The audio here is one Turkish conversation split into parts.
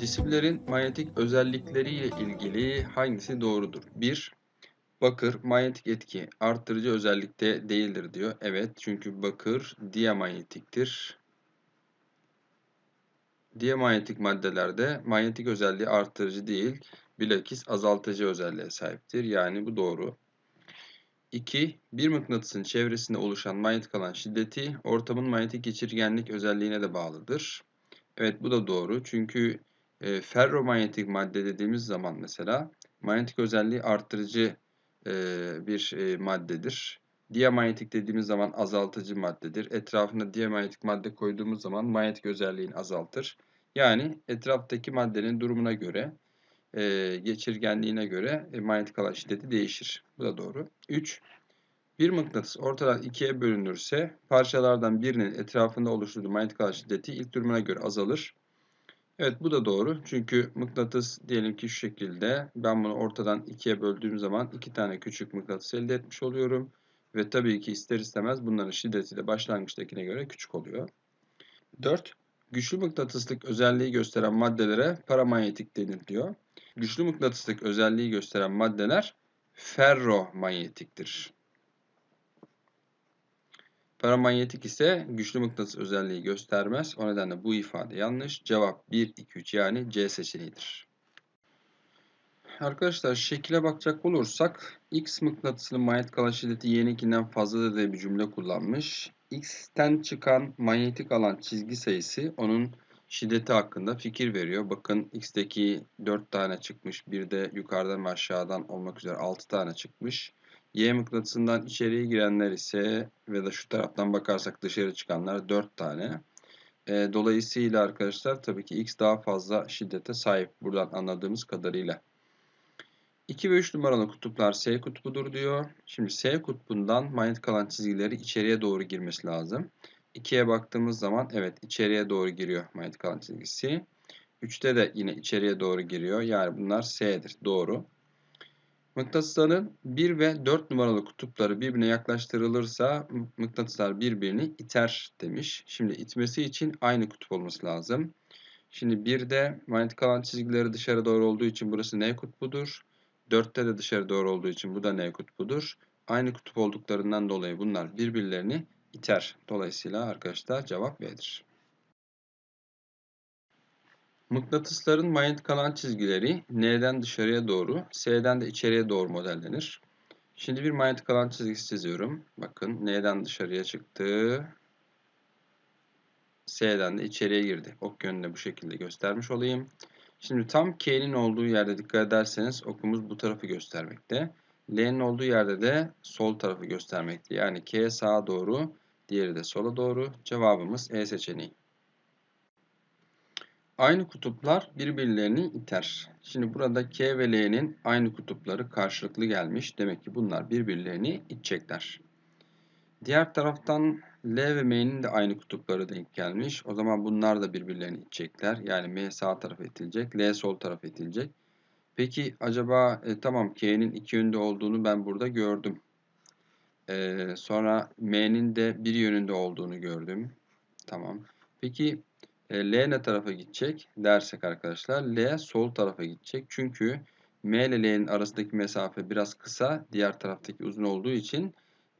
Cisimlerin manyetik özellikleriyle ilgili hangisi doğrudur? 1. Bakır manyetik etki arttırıcı özellikte değildir diyor. Evet çünkü bakır diamanyetiktir. Diamanyetik maddelerde manyetik özelliği arttırıcı değil, bilakis azaltıcı özelliğe sahiptir. Yani bu doğru. 2. Bir mıknatısın çevresinde oluşan manyetik alan şiddeti ortamın manyetik geçirgenlik özelliğine de bağlıdır. Evet bu da doğru. Çünkü e, ferromanyetik madde dediğimiz zaman mesela manyetik özelliği arttırıcı e, bir e, maddedir. Diamanyetik dediğimiz zaman azaltıcı maddedir. Etrafına diamanyetik madde koyduğumuz zaman manyetik özelliğini azaltır. Yani etraftaki maddenin durumuna göre, e, geçirgenliğine göre e, manyetik alan şiddeti değişir. Bu da doğru. 3. Bir mıknatıs ortadan ikiye bölünürse parçalardan birinin etrafında oluşturduğu manyetik alan şiddeti ilk durumuna göre azalır. Evet bu da doğru. Çünkü mıknatıs diyelim ki şu şekilde ben bunu ortadan ikiye böldüğüm zaman iki tane küçük mıknatıs elde etmiş oluyorum. Ve tabii ki ister istemez bunların şiddeti de başlangıçtakine göre küçük oluyor. 4. Güçlü mıknatıslık özelliği gösteren maddelere paramanyetik denir diyor. Güçlü mıknatıslık özelliği gösteren maddeler ferromanyetiktir. Paramanyetik ise güçlü mıknatıs özelliği göstermez. O nedenle bu ifade yanlış. Cevap 1, 2, 3 yani C seçeneğidir. Arkadaşlar şekile bakacak olursak X mıknatısının manyetik alan şiddeti Y'ninkinden fazladır diye bir cümle kullanmış. X'ten çıkan manyetik alan çizgi sayısı onun şiddeti hakkında fikir veriyor. Bakın X'teki 4 tane çıkmış. Bir de yukarıdan ve aşağıdan olmak üzere 6 tane çıkmış. Y mıknatısından içeriye girenler ise ve da şu taraftan bakarsak dışarı çıkanlar 4 tane. E, dolayısıyla arkadaşlar tabii ki X daha fazla şiddete sahip buradan anladığımız kadarıyla. 2 ve 3 numaralı kutuplar S kutbudur diyor. Şimdi S kutbundan manyetik alan çizgileri içeriye doğru girmesi lazım. 2'ye baktığımız zaman evet içeriye doğru giriyor manyetik alan çizgisi. 3'te de yine içeriye doğru giriyor. Yani bunlar S'dir. Doğru. Mıknatısların 1 ve 4 numaralı kutupları birbirine yaklaştırılırsa mıknatıslar birbirini iter demiş. Şimdi itmesi için aynı kutup olması lazım. Şimdi 1'de manyetik alan çizgileri dışarı doğru olduğu için burası N kutbudur. 4'te de dışarı doğru olduğu için bu da N kutbudur. Aynı kutup olduklarından dolayı bunlar birbirlerini iter. Dolayısıyla arkadaşlar cevap B'dir. Mıknatısların manyetik alan çizgileri N'den dışarıya doğru, S'den de içeriye doğru modellenir. Şimdi bir manyetik alan çizgisi çiziyorum. Bakın N'den dışarıya çıktı. S'den de içeriye girdi. Ok yönünde bu şekilde göstermiş olayım. Şimdi tam K'nin olduğu yerde dikkat ederseniz okumuz bu tarafı göstermekte. L'nin olduğu yerde de sol tarafı göstermekte. Yani K sağa doğru, diğeri de sola doğru. Cevabımız E seçeneği. Aynı kutuplar birbirlerini iter. Şimdi burada K ve L'nin aynı kutupları karşılıklı gelmiş. Demek ki bunlar birbirlerini itecekler. Diğer taraftan L ve M'nin de aynı kutupları denk gelmiş. O zaman bunlar da birbirlerini itecekler. Yani M sağ tarafa itilecek, L sol tarafa itilecek. Peki acaba e, tamam K'nin iki yönde olduğunu ben burada gördüm. E, sonra M'nin de bir yönünde olduğunu gördüm. Tamam. Peki e, L ne tarafa gidecek dersek arkadaşlar L sol tarafa gidecek. Çünkü M ile L'nin arasındaki mesafe biraz kısa. Diğer taraftaki uzun olduğu için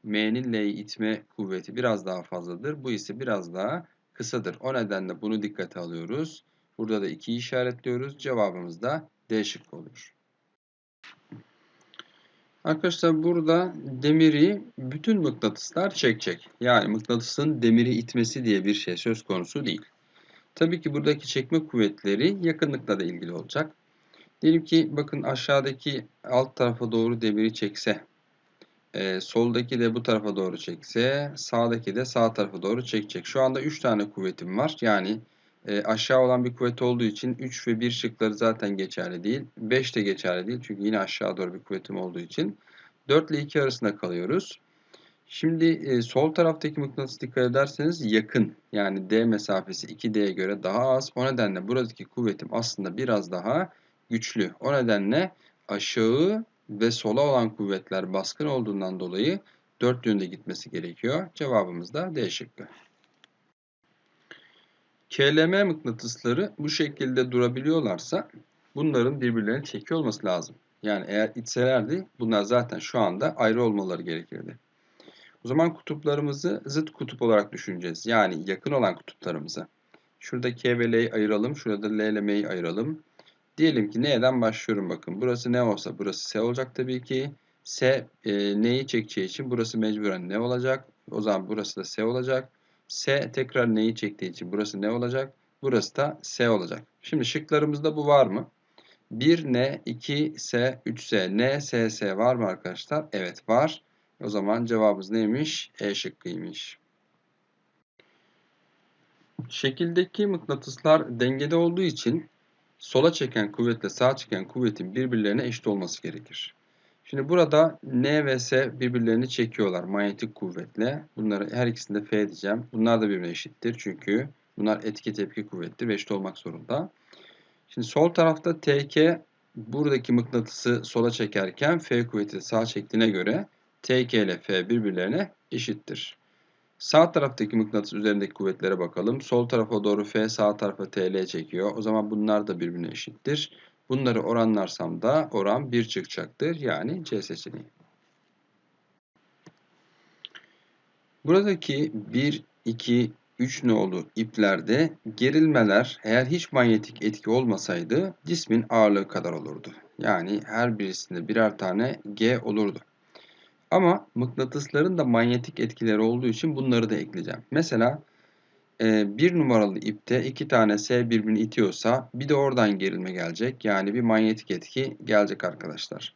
M'nin L'yi itme kuvveti biraz daha fazladır. Bu ise biraz daha kısadır. O nedenle bunu dikkate alıyoruz. Burada da 2'yi işaretliyoruz. Cevabımız da D şıkkı olur. Arkadaşlar burada demiri bütün mıknatıslar çekecek. Yani mıknatısın demiri itmesi diye bir şey söz konusu değil. Tabii ki buradaki çekme kuvvetleri yakınlıkla da ilgili olacak. Diyelim ki bakın aşağıdaki alt tarafa doğru demiri çekse, e, soldaki de bu tarafa doğru çekse, sağdaki de sağ tarafa doğru çekecek. Şu anda 3 tane kuvvetim var. Yani e, aşağı olan bir kuvvet olduğu için 3 ve 1 şıkları zaten geçerli değil. 5 de geçerli değil çünkü yine aşağı doğru bir kuvvetim olduğu için. 4 ile 2 arasında kalıyoruz. Şimdi e, sol taraftaki mıknatıs dikkat ederseniz yakın. Yani D mesafesi 2D'ye göre daha az. O nedenle buradaki kuvvetim aslında biraz daha güçlü. O nedenle aşağı ve sola olan kuvvetler baskın olduğundan dolayı 4 yönde gitmesi gerekiyor. Cevabımız da D şıkkı. KLM mıknatısları bu şekilde durabiliyorlarsa bunların birbirlerini çekiyor olması lazım. Yani eğer itselerdi bunlar zaten şu anda ayrı olmaları gerekirdi. O zaman kutuplarımızı zıt kutup olarak düşüneceğiz. Yani yakın olan kutuplarımızı. Şurada K ve L'yi ayıralım. Şurada L ile M'yi ayıralım. Diyelim ki N'den başlıyorum bakın. Burası ne olsa burası S olacak tabii ki. S e, N'yi çekeceği için burası mecburen ne olacak? O zaman burası da S olacak. S tekrar N'yi çektiği için burası ne olacak? Burası da S olacak. Şimdi şıklarımızda bu var mı? 1N, 2S, 3S, N, S, S var mı arkadaşlar? Evet var. O zaman cevabımız neymiş? E şıkkıymış. Şekildeki mıknatıslar dengede olduğu için sola çeken kuvvetle sağa çeken kuvvetin birbirlerine eşit olması gerekir. Şimdi burada N ve S birbirlerini çekiyorlar manyetik kuvvetle. Bunları her ikisinde F diyeceğim. Bunlar da birbirine eşittir çünkü bunlar etki tepki kuvvettir ve eşit olmak zorunda. Şimdi sol tarafta TK buradaki mıknatısı sola çekerken F kuvveti sağa çektiğine göre TK ile F birbirlerine eşittir. Sağ taraftaki mıknatıs üzerindeki kuvvetlere bakalım. Sol tarafa doğru F, sağ tarafa TL çekiyor. O zaman bunlar da birbirine eşittir. Bunları oranlarsam da oran 1 çıkacaktır. Yani C seçeneği. Buradaki 1, 2, 3 nolu iplerde gerilmeler eğer hiç manyetik etki olmasaydı cismin ağırlığı kadar olurdu. Yani her birisinde birer tane G olurdu. Ama mıknatısların da manyetik etkileri olduğu için bunları da ekleyeceğim. Mesela e, bir numaralı ipte iki tane S birbirini itiyorsa bir de oradan gerilme gelecek. Yani bir manyetik etki gelecek arkadaşlar.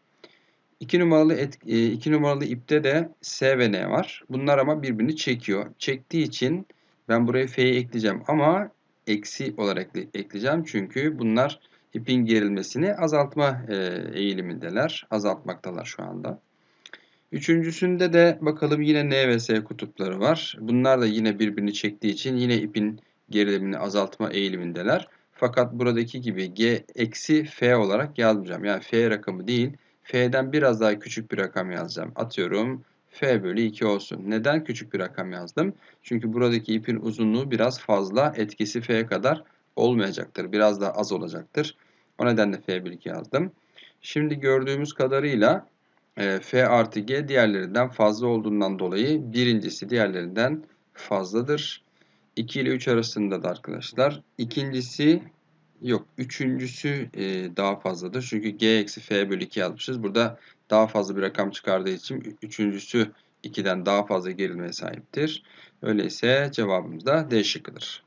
2 numaralı et, 2 e, numaralı ipte de S ve N var. Bunlar ama birbirini çekiyor. Çektiği için ben buraya F'yi ekleyeceğim ama eksi olarak ekleyeceğim. Çünkü bunlar ipin gerilmesini azaltma e, eğilimindeler. Azaltmaktalar şu anda. Üçüncüsünde de bakalım yine N ve S kutupları var. Bunlar da yine birbirini çektiği için yine ipin gerilimini azaltma eğilimindeler. Fakat buradaki gibi G eksi F olarak yazmayacağım. Yani F rakamı değil. F'den biraz daha küçük bir rakam yazacağım. Atıyorum F bölü 2 olsun. Neden küçük bir rakam yazdım? Çünkü buradaki ipin uzunluğu biraz fazla. Etkisi F kadar olmayacaktır. Biraz daha az olacaktır. O nedenle F bölü 2 yazdım. Şimdi gördüğümüz kadarıyla e, F artı G diğerlerinden fazla olduğundan dolayı birincisi diğerlerinden fazladır. 2 ile 3 arasında da arkadaşlar. İkincisi yok. Üçüncüsü e, daha fazladır. Çünkü G eksi F bölü 2 yazmışız. Burada daha fazla bir rakam çıkardığı için üçüncüsü 2'den daha fazla gerilmeye sahiptir. Öyleyse cevabımız da D şıkkıdır.